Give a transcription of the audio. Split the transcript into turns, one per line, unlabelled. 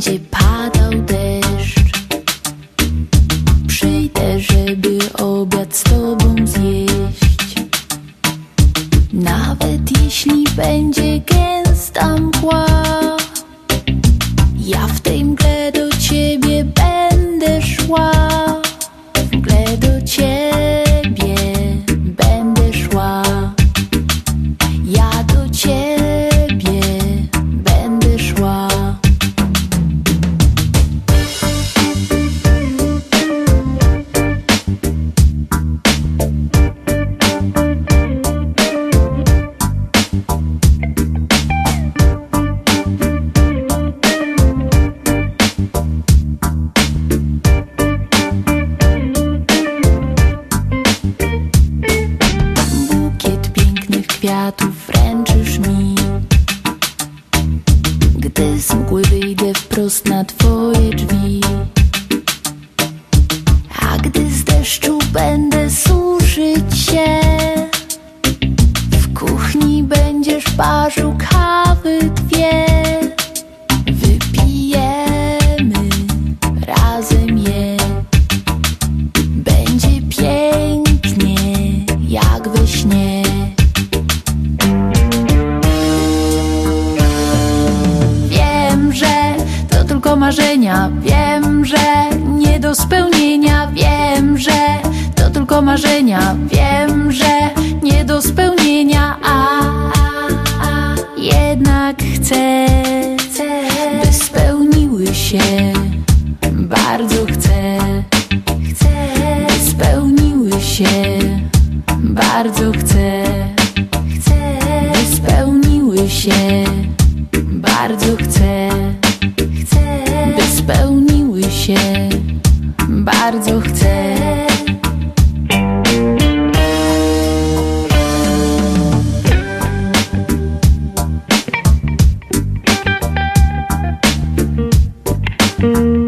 będzie padał deszcz. Przyjdę, żeby obiad z tobą zjeść. Nawet jeśli będzie gęsta mgła Ja w tej mgła kwiatów wręczysz mi. Gdy z mgły wyjdę wprost na twoje drzwi. A gdy z deszczu będę suszyć się W kuchni będziesz parzył kawy tylko marzenia. Wiem, że nie do spełnienia. Wiem, że to tylko marzenia. Wiem, że nie do spełnienia. A, a, a jednak chcę, by spełniły się. Bardzo chcę, by spełniły się. Bardzo chcę, by spełniły się. Bardzo chcę, Bardzo chcę. thank